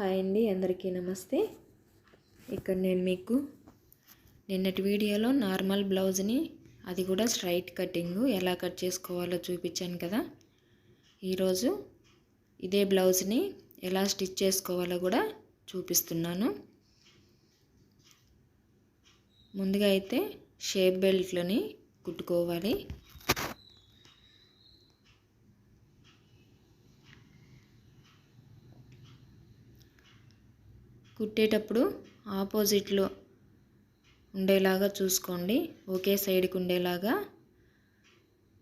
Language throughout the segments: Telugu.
హాయ్ అండి అందరికీ నమస్తే. ఇక్కడ నేను మీకు నిన్నటి వీడియోలో నార్మల్ బ్లౌజ్ని అది కూడా స్ట్రైట్ కటింగ్. ఎలా కట్ చేసుకోవాలో చూపించాను కదా. ఈరోజు ఇదే బ్లౌజ్ని ఎలా స్టిచ్ చేసుకోవాలో కూడా చూపిస్తున్నాను. ముందుగా అయితే షేప్ బెల్ట్లని కుట్టుకోవాలి. కుట్టేటప్పుడు ఆపోజిట్లో ఉండేలాగా చూసుకోండి. ఒకే సైడ్కి ఉండేలాగా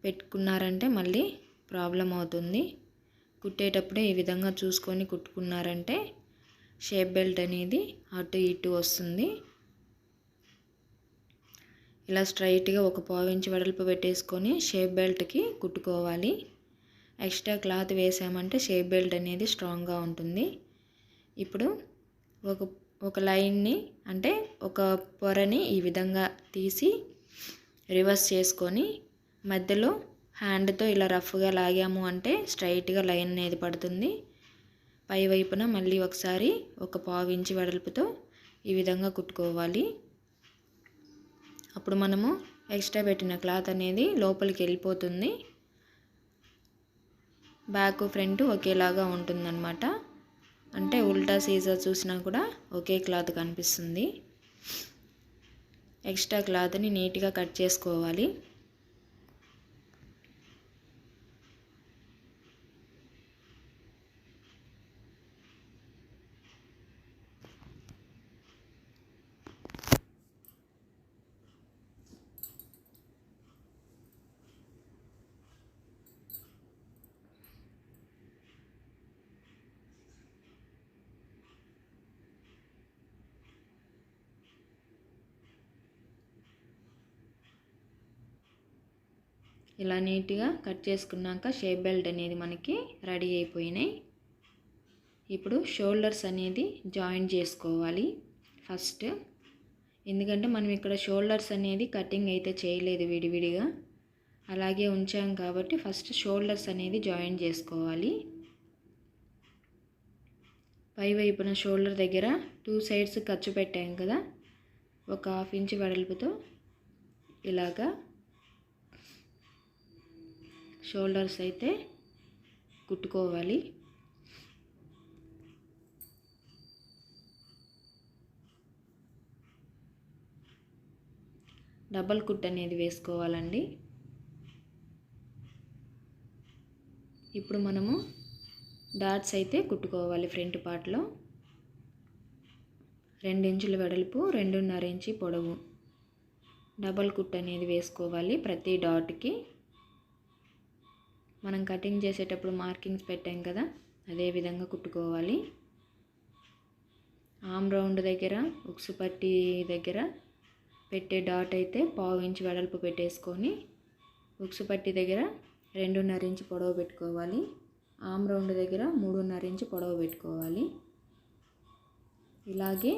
పెట్టుకున్నారంటే మళ్ళీ ప్రాబ్లం అవుతుంది. కుట్టేటప్పుడే ఈ విధంగా చూసుకొని కుట్టుకున్నారంటే షేప్ బెల్ట్ అనేది అటు ఇటు వస్తుంది. ఇలా స్ట్రైట్గా ఒక పావించి వెడల్పు పెట్టేసుకొని షేప్ బెల్ట్కి కుట్టుకోవాలి. ఎక్స్ట్రా క్లాత్ వేసామంటే షేప్ బెల్ట్ అనేది స్ట్రాంగ్గా ఉంటుంది. ఇప్పుడు ఒక ఒక లైన్ని అంటే ఒక పొరని ఈ విధంగా తీసి రివర్స్ చేసుకొని మధ్యలో హ్యాండ్తో ఇలా రఫ్గా లాగాము అంటే స్ట్రైట్గా లైన్ అనేది పడుతుంది. పై వైపున మళ్ళీ ఒకసారి ఒక పావు ఇంచి వెడల్పుతో ఈ విధంగా కుట్టుకోవాలి. అప్పుడు మనము ఎక్స్ట్రా పెట్టిన క్లాత్ అనేది లోపలికి వెళ్ళిపోతుంది. బ్యాక్ ఫ్రంట్ ఒకేలాగా ఉంటుందన్నమాట. అంటే ఉల్టా సీజర్ చూసినా కూడా ఒకే క్లాత్ కనిపిస్తుంది. ఎక్స్ట్రా క్లాత్ని నీట్గా కట్ చేసుకోవాలి. ఇలా నీట్గా కట్ చేసుకున్నాక షేప్ బెల్ట్ అనేది మనకి రెడీ అయిపోయినాయి. ఇప్పుడు షోల్డర్స్ అనేది జాయిన్ చేసుకోవాలి ఫస్ట్. ఎందుకంటే మనం ఇక్కడ షోల్డర్స్ అనేది కటింగ్ అయితే చేయలేదు విడివిడిగా. అలాగే ఉంచాం కాబట్టి ఫస్ట్ షోల్డర్స్ అనేది జాయిన్ చేసుకోవాలి. పై వైపున షోల్డర్ దగ్గర టూ సైడ్స్ ఖర్చు పెట్టాం కదా. ఒక హాఫ్ ఇంచ్ వెడల్పుతో ఇలాగా షోల్డర్స్ అయితే కుట్టుకోవాలి. డబల్ కుట్ అనేది వేసుకోవాలండి. ఇప్పుడు మనము డాట్స్ అయితే కుట్టుకోవాలి ఫ్రంట్ పార్ట్లో. రెండు ఇంచుల వెడల్పు రెండున్నర ఇంచి పొడవు. డబల్ కుట్ అనేది వేసుకోవాలి ప్రతి డాట్కి. మనం కటింగ్ చేసేటప్పుడు మార్కింగ్స్ పెట్టాం కదా అదే విధంగా కుట్టుకోవాలి. ఆమ్ రౌండ్ దగ్గర ఉక్సు పట్టి దగ్గర పెట్టే డాట్ అయితే పావు ఇంచు వెడల్పు పెట్టేసుకొని ఉక్సు పట్టి దగ్గర రెండున్నర ఇంచు పొడవు పెట్టుకోవాలి. ఆమ్ రౌండ్ దగ్గర మూడున్నర ఇంచు పొడవు పెట్టుకోవాలి. ఇలాగే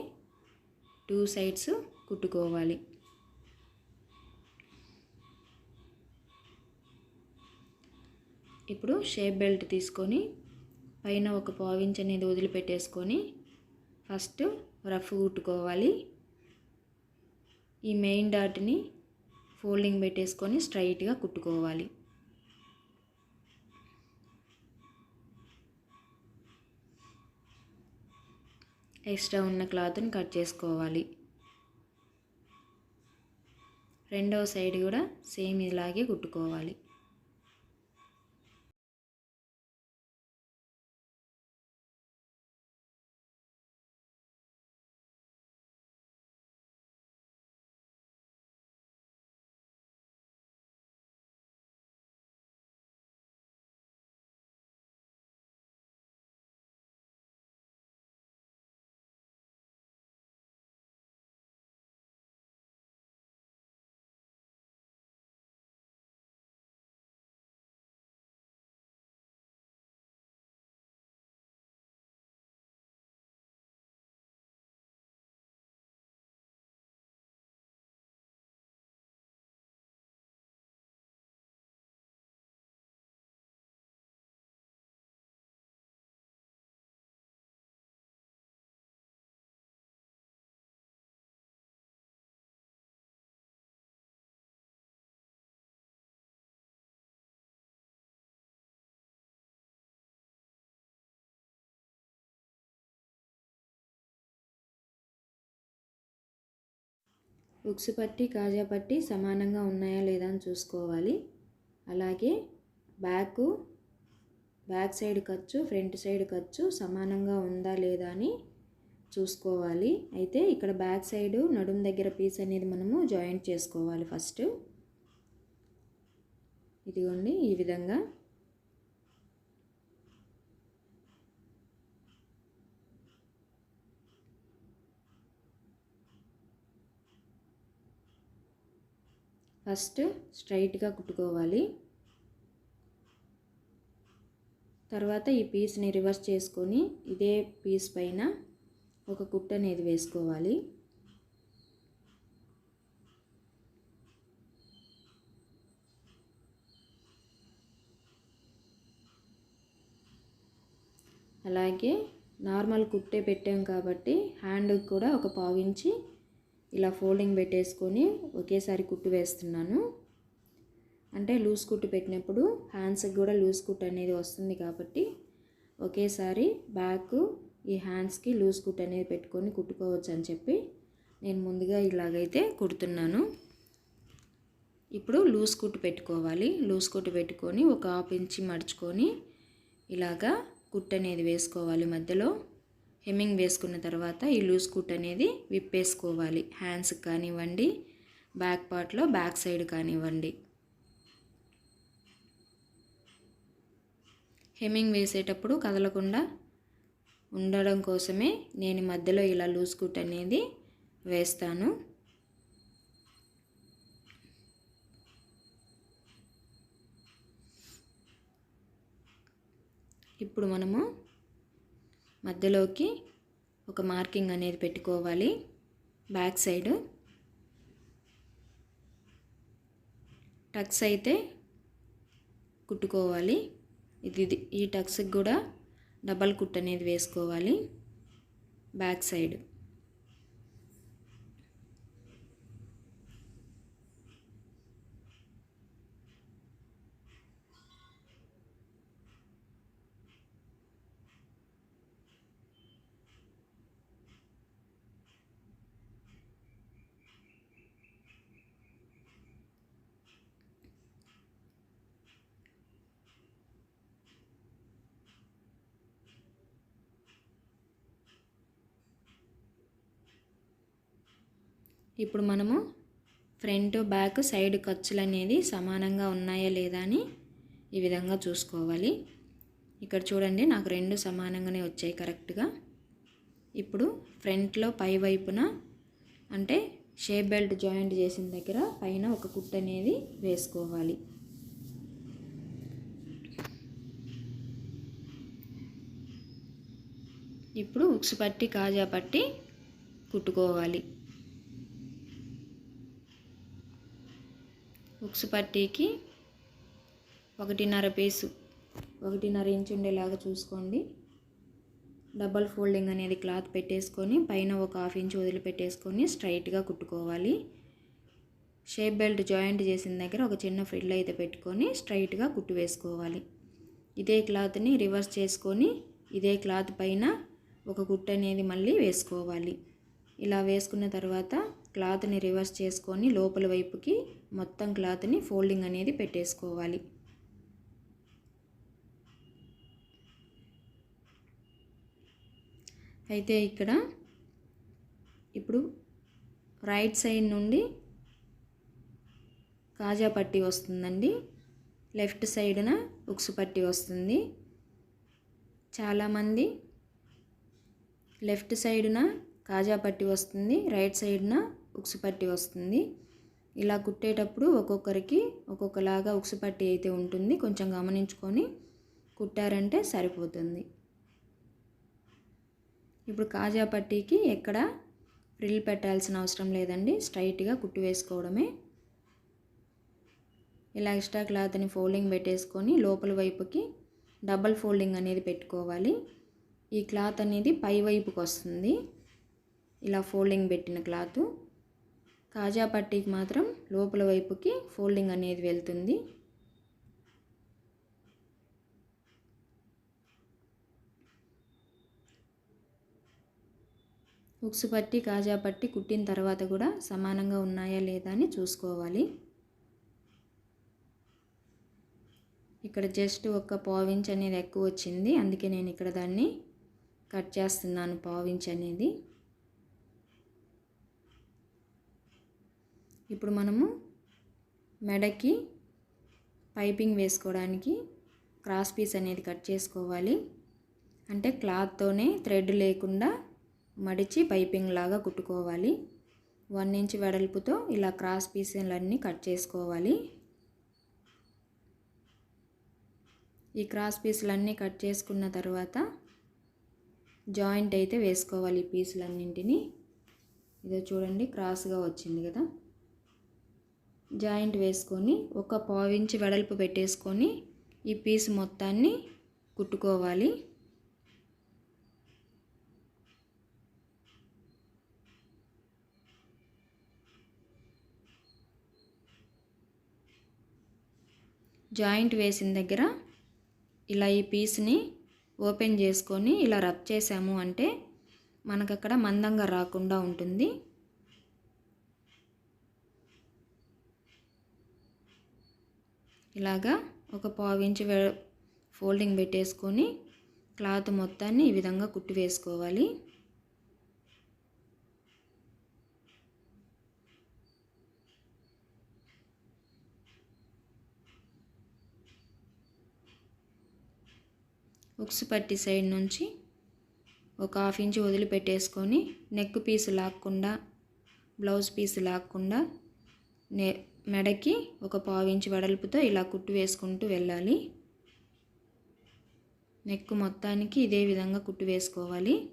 టూ సైడ్స్ కుట్టుకోవాలి. ఇప్పుడు షేప్ బెల్ట్ తీసుకొని పైన ఒక పావించ్ అనేది వదిలిపెట్టేసుకొని ఫస్ట్ రఫ్ కుట్టుకోవాలి. ఈ మెయిన్ డాట్ని ఫోల్డింగ్ పెట్టేసుకొని స్ట్రైట్గా కుట్టుకోవాలి. ఎక్స్ట్రా ఉన్న క్లాత్ని కట్ చేసుకోవాలి. రెండవ సైడ్ కూడా సేమ్ ఇలాగే కుట్టుకోవాలి. ఉక్సు పట్టి కాజా పట్టి సమానంగా ఉన్నాయా లేదా అని చూసుకోవాలి. అలాగే బ్యాక్ బ్యాక్ సైడ్ ఖర్చు ఫ్రంట్ సైడ్ ఖర్చు సమానంగా ఉందా లేదా అని చూసుకోవాలి. అయితే ఇక్కడ బ్యాక్ సైడ్ నడుం దగ్గర పీస్ అనేది మనము జాయింట్ చేసుకోవాలి ఫస్ట్. ఇదిగోండి ఈ విధంగా ఫస్ట్ స్ట్రైట్గా కుట్టుకోవాలి. తర్వాత ఈ పీస్ని రివర్స్ చేసుకొని ఇదే పీస్ పైన ఒక కుట్ట అనేది వేసుకోవాలి. అలాగే నార్మల్ కుట్టే పెట్టాం కాబట్టి హ్యాండ్కి కూడా ఒక పావించి ఇలా ఫోల్డింగ్ పెట్టేసుకొని ఒకేసారి కుట్టు వేస్తున్నాను. అంటే లూజ్ కుట్టు పెట్టినప్పుడు హ్యాండ్స్కి కూడా లూజ్ కుట్టు అనేది వస్తుంది కాబట్టి ఒకేసారి బ్యాక్ ఈ హ్యాండ్స్కి లూజ్ కుట్ అనేది పెట్టుకొని కుట్టుకోవచ్చు అని చెప్పి నేను ముందుగా ఇలాగైతే కుడుతున్నాను. ఇప్పుడు లూజ్ కుట్టు పెట్టుకోవాలి. లూజ్ కుట్టు పెట్టుకొని ఒక హాఫ్ ఇంచి మడుచుకొని ఇలాగా కుట్టు అనేది వేసుకోవాలి మధ్యలో. హెమ్మింగ్ వేసుకున్న తర్వాత ఈ లూజ్ కుట్ అనేది విప్పేసుకోవాలి. హ్యాండ్స్ కానివ్వండి బ్యాక్ పార్ట్లో బ్యాక్ సైడ్ కానివ్వండి. హెమ్మింగ్ వేసేటప్పుడు కదలకుండా ఉండడం కోసమే నేను మధ్యలో ఇలా లూజ్ కుట్ అనేది వేస్తాను. ఇప్పుడు మనము మధ్యలోకి ఒక మార్కింగ్ అనేది పెట్టుకోవాలి. Back side. టక్స్ అయితే కుట్టుకోవాలి. ఇది ఈ టక్స్కి కూడా డబల్ కుట్ అనేది వేసుకోవాలి. Back side. ఇప్పుడు మనము ఫ్రంట్ బ్యాక్ సైడ్ ఖర్చులు అనేది సమానంగా ఉన్నాయా లేదా అని ఈ విధంగా చూసుకోవాలి. ఇక్కడ చూడండి నాకు రెండు సమానంగానే వచ్చాయి కరెక్ట్గా. ఇప్పుడు ఫ్రంట్లో పై వైపున అంటే షేప్ బెల్ట్ జాయింట్ చేసిన దగ్గర పైన ఒక కుట్ అనేది వేసుకోవాలి. ఇప్పుడు ఉక్సు పట్టి కాజా పట్టి కుట్టుకోవాలి. బుక్స్ పట్టీకి ఒకటిన్నర పీసు ఒకటిన్నర ఇంచు ఉండేలాగా చూసుకోండి. డబల్ ఫోల్డింగ్ అనేది క్లాత్ పెట్టేసుకొని పైన ఒక హాఫ్ ఇంచ్ వదిలిపెట్టేసుకొని స్ట్రైట్గా కుట్టుకోవాలి. షేప్ బెల్ట్ జాయింట్ చేసిన దగ్గర ఒక చిన్న ఫ్రిల్ అయితే పెట్టుకొని స్ట్రైట్గా కుట్టు వేసుకోవాలి. ఇదే క్లాత్ని రివర్స్ చేసుకొని ఇదే క్లాత్ పైన ఒక కుట్టు అనేది మళ్ళీ వేసుకోవాలి. ఇలా వేసుకున్న తర్వాత క్లాత్ని రివర్స్ చేసుకొని లోపల వైపుకి మొత్తం క్లాత్ని ఫోల్డింగ్ అనేది పెట్టేసుకోవాలి. అయితే ఇక్కడ ఇప్పుడు రైట్ సైడ్ నుండి కాజా పట్టి వస్తుందండి. లెఫ్ట్ సైడ్న ఉక్సు పట్టి వస్తుంది. చాలామంది లెఫ్ట్ సైడ్న కాజా పట్టి వస్తుంది. రైట్ సైడ్న ఉక్సు పట్టి వస్తుంది. ఇలా కుట్టేటప్పుడు ఒక్కొక్కరికి ఒక్కొక్కలాగా ఉక్సు పట్టి అయితే ఉంటుంది. కొంచెం గమనించుకొని కుట్టారంటే సరిపోతుంది. ఇప్పుడు కాజా పట్టీకి ఎక్కడ ఫ్రిల్ పెట్టాల్సిన అవసరం లేదండి. స్ట్రైట్గా కుట్టు వేసుకోవడమే. ఇలా ఎక్స్ట్రా క్లాత్ని ఫోల్డింగ్ పెట్టేసుకొని లోపల వైపుకి డబల్ ఫోల్డింగ్ అనేది పెట్టుకోవాలి. ఈ క్లాత్ అనేది పై వైపుకి వస్తుంది. ఇలా ఫోల్డింగ్ పెట్టిన క్లాత్. కాజా పట్టీకి మాత్రం లోపల వైపుకి ఫోల్డింగ్ అనేది వెళ్తుంది. ఉక్సు పట్టి కాజా పట్టి కుట్టిన తర్వాత కూడా సమానంగా ఉన్నాయా లేదా అని చూసుకోవాలి. ఇక్కడ జస్ట్ ఒక పావించ్ అనేది ఎక్కువ వచ్చింది. అందుకే నేను ఇక్కడ దాన్ని కట్ చేస్తున్నాను పావించ్ అనేది. ఇప్పుడు మనము మెడకి పైపింగ్ వేసుకోవడానికి క్రాస్ పీస్ అనేది కట్ చేసుకోవాలి. అంటే క్లాత్తోనే థ్రెడ్ లేకుండా మడిచి పైపింగ్ లాగా కుట్టుకోవాలి. వన్ ఇంచ్ వెడల్పుతో ఇలా క్రాస్ పీసులన్నీ కట్ చేసుకోవాలి. ఈ క్రాస్ పీసులన్నీ కట్ చేసుకున్న తర్వాత జాయింట్ అయితే వేసుకోవాలి ఈ పీసులన్నింటినీ. ఇదో చూడండి క్రాస్గా వచ్చింది కదా. జాయింట్ వేసుకొని ఒక పావించి వెడల్పు పెట్టేసుకొని ఈ పీస్ మొత్తాన్ని కుట్టుకోవాలి. జాయింట్ వేసిన దగ్గర ఇలా ఈ పీస్ని ఓపెన్ చేసుకొని ఇలా రబ్ చేసాము అంటే మనకు అక్కడ మందంగా రాకుండా ఉంటుంది. ఇలాగా ఒక పావించి ఫోల్డింగ్ పెట్టేసుకొని క్లాత్ మొత్తాన్ని ఈ విధంగా కుట్టి వేసుకోవాలి. ఉక్స్ పట్టి సైడ్ నుంచి ఒక హాఫ్ ఇంచ్ వదిలిపెట్టేసుకొని నెక్ పీస్ లాక్కుండా బ్లౌజ్ పీస్ లాక్కుండా నే మెడకి ఒక పావు ఇంచ్ వెడల్పుతో ఇలా కుట్టు వేసుకుంటూ వెళ్ళాలి. నెక్ మొత్తానికి ఇదే విధంగా కుట్టు వేసుకోవాలి.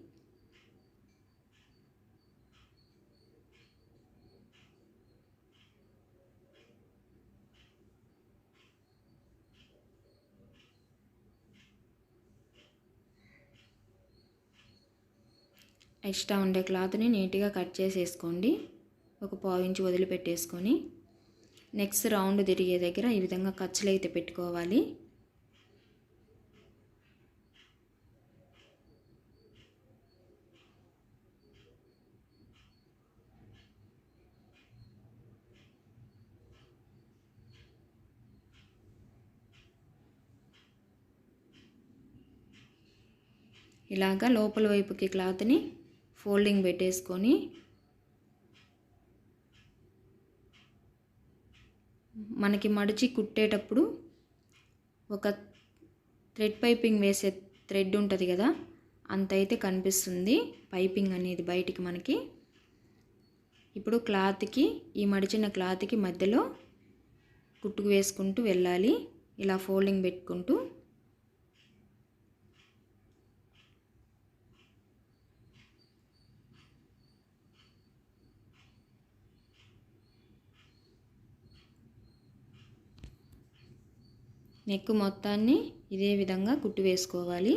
ఎక్స్ట్రా ఉండే క్లాత్ని నీట్గా కట్ చేసేసుకోండి. ఒక పావు ఇంచు వదిలిపెట్టేసుకొని నెక్స్ట్ రౌండ్ తిరిగే దగ్గర ఈ విధంగా ఖర్చులు అయితే పెట్టుకోవాలి. ఇలాగా లోపల వైపుకి క్లాత్ని ఫోల్డింగ్ పెట్టేసుకొని మనకి మడిచి కుట్టేటప్పుడు ఒక థ్రెడ్ పైపింగ్ వేసే థ్రెడ్ ఉంటుంది కదా అంత అయితే కనిపిస్తుంది పైపింగ్ అనేది బయటికి మనకి. ఇప్పుడు క్లాత్కి ఈ మడిచిన క్లాత్కి మధ్యలో కుట్టుకు వేసుకుంటూ వెళ్ళాలి. ఇలా ఫోల్డింగ్ పెట్టుకుంటూ నెక్ మొత్తాన్ని ఇదే విధంగా కుట్టు వేసుకోవాలి.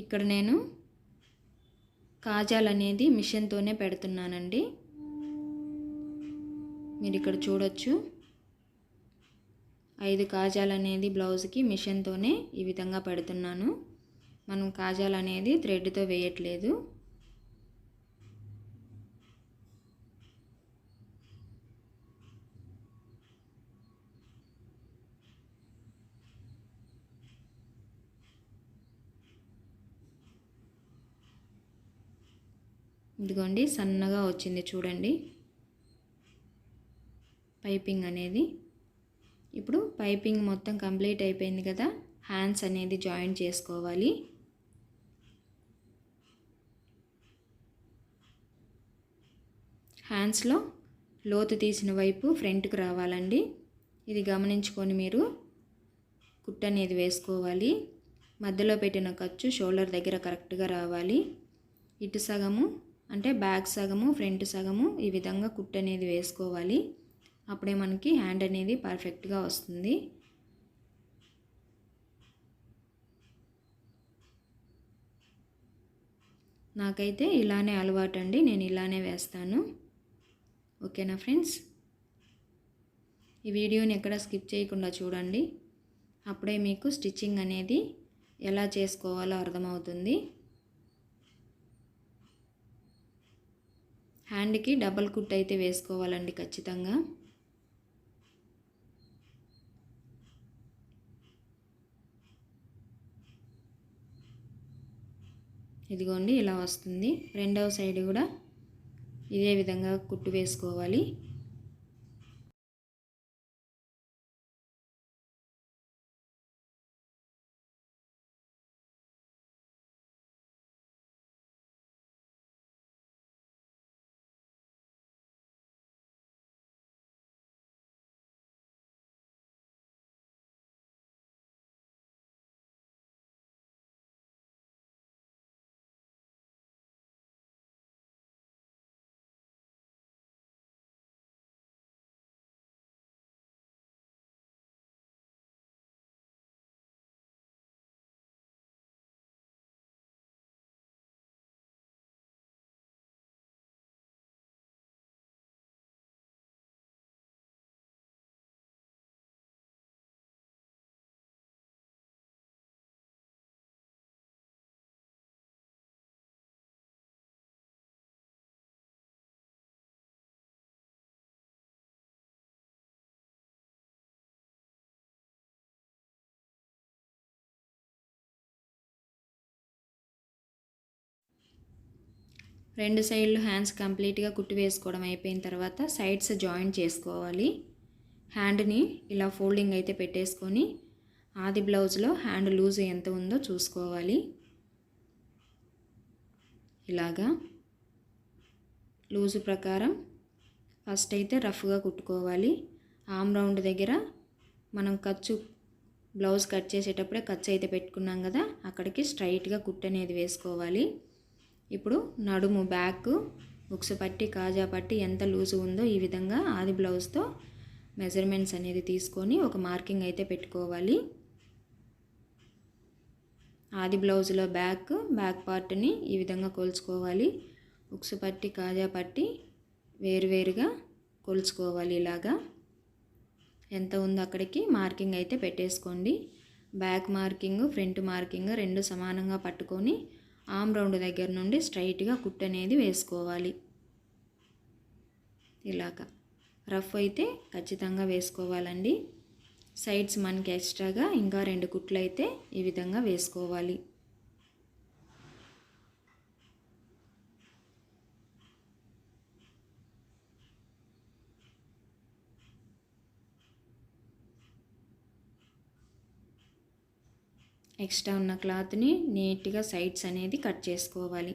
ఇక్కడ నేను కాజాలు అనేది మిషన్తోనే పెడుతున్నానండి. మీరు ఇక్కడ చూడొచ్చు. ఐదు కాజాలు అనేది బ్లౌజ్కి మిషన్తోనే ఈ విధంగా పెడుతున్నాను. మనం కాజాలు అనేది థ్రెడ్తో వేయట్లేదు. ఇదిగోండి సన్నగా వచ్చింది చూడండి. పైపింగ్ అనేది. ఇప్పుడు పైపింగ్ మొత్తం కంప్లీట్ అయిపోయింది కదా హ్యాండ్స్ అనేది జాయింట్ చేసుకోవాలి. హ్యాండ్స్లో లోతు తీసిన వైపు ఫ్రంట్కి రావాలండి. ఇది గమనించుకొని మీరు కుట్ అనేది వేసుకోవాలి. మధ్యలో పెట్టిన ఖర్చు షోల్డర్ దగ్గర కరెక్ట్గా రావాలి. ఇటు సగము అంటే బ్యాక్ సగము ఫ్రంట్ సగము ఈ విధంగా కుట్ట అనేది వేసుకోవాలి. అప్పుడే మనకి హ్యాండ్ అనేది పర్ఫెక్ట్గా వస్తుంది. నాకైతే ఇలానే అలవాటు అండి నేను ఇలానే వేస్తాను. ఓకేనా ఫ్రెండ్స్? ఈ వీడియోని ఎక్కడ స్కిప్ చేయకుండా చూడండి. అప్పుడే మీకు స్టిచ్చింగ్ అనేది ఎలా చేసుకోవాలో అర్థమవుతుంది. హ్యాండ్కి డబల్ కుట్ అయితే వేసుకోవాలండి ఖచ్చితంగా. ఇదిగోండి ఇలా వస్తుంది. రెండవ సైడ్ కూడా ఇదే విధంగా కుట్టు వేసుకోవాలి. రెండు సైడ్లు హ్యాండ్స్ కంప్లీట్గా కుట్టి వేసుకోవడం అయిపోయిన తర్వాత సైడ్స్ జాయిన్ చేసుకోవాలి. హ్యాండ్ని ఇలా ఫోల్డింగ్ అయితే పెట్టేసుకొని ఆది బ్లౌజ్లో హ్యాండ్ లూజ్ ఎంత ఉందో చూసుకోవాలి. ఇలాగా లూజు ప్రకారం ఫస్ట్ అయితే రఫ్గా కుట్టుకోవాలి. ఆమ్ రౌండ్ దగ్గర మనం ఖర్చు బ్లౌజ్ కట్ చేసేటప్పుడే ఖర్చు అయితే పెట్టుకున్నాం కదా అక్కడికి స్ట్రైట్గా కుట్టు అనేది వేసుకోవాలి. ఇప్పుడు నడుము బ్యాక్ బుక్స్ పట్టి కాజా పట్టి ఎంత లూజు ఉందో ఈ విధంగా ఆది బ్లౌజ్తో మెజర్మెంట్స్ అనేది తీసుకొని ఒక మార్కింగ్ అయితే పెట్టుకోవాలి. ఆది బ్లౌజ్లో బ్యాక్ బ్యాక్ పార్ట్ని ఈ విధంగా కొలుచుకోవాలి. ఉక్సు పట్టి కాజా పట్టి వేరువేరుగా కొలుచుకోవాలి ఇలాగా. ఎంత ఉందో అక్కడికి మార్కింగ్ అయితే పెట్టేసుకోండి. బ్యాక్ మార్కింగ్ ఫ్రంట్ మార్కింగ్ రెండు సమానంగా పట్టుకొని ఆమ్ రౌండ్ దగ్గర నుండి స్ట్రైట్గా కుట్ అనేది వేసుకోవాలి. ఇలాగా. రఫ్ అయితే ఖచ్చితంగా వేసుకోవాలండి. సైడ్స్ మనకి ఎక్స్ట్రాగా ఇంకా రెండు కుట్లు అయితే ఈ విధంగా వేసుకోవాలి. ఎక్స్ట్రా ఉన్న క్లాత్ని నీట్గా సైడ్స్ అనేది కట్ చేసుకోవాలి.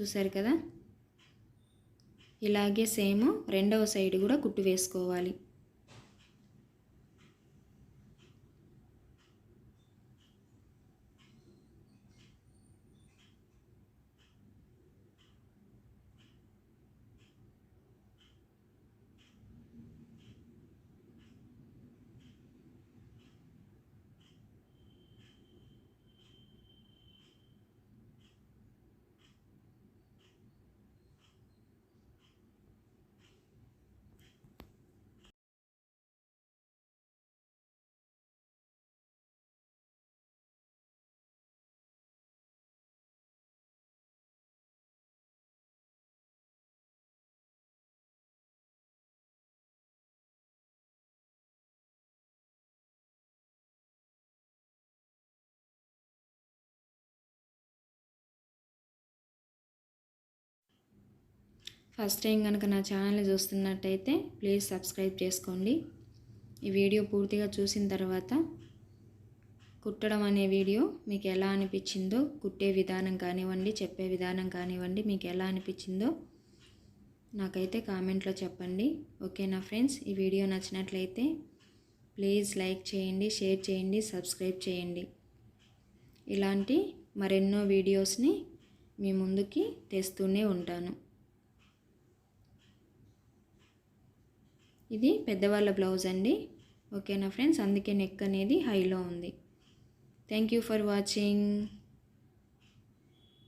చూసారు కదా? ఇలాగే సేమ్ రెండవ సైడ్ కూడా కుట్టు వేసుకోవాలి. ఫస్ట్ టైం కనుక నా ఛానల్ని చూస్తున్నట్టయితే ప్లీజ్ సబ్స్క్రైబ్ చేసుకోండి. ఈ వీడియో పూర్తిగా చూసిన తర్వాత కుట్టడం అనే వీడియో మీకు ఎలా అనిపించిందో కుట్టే విధానం కానివ్వండి చెప్పే విధానం కానివ్వండి మీకు ఎలా అనిపించిందో నాకైతే కామెంట్లో చెప్పండి. ఓకేనా ఫ్రెండ్స్? ఈ వీడియో నచ్చినట్లయితే ప్లీజ్ లైక్ చేయండి షేర్ చేయండి సబ్స్క్రైబ్ చేయండి. ఇలాంటి మరెన్నో వీడియోస్ని మీ ముందుకి తెస్తూనే ఉంటాను. ఇది పెద్దవాళ్ళ బ్లౌజ్ అండి. ఓకేనా ఫ్రెండ్స్? అందుకే నెక్ అనేది హైలో ఉంది. Thank you for watching.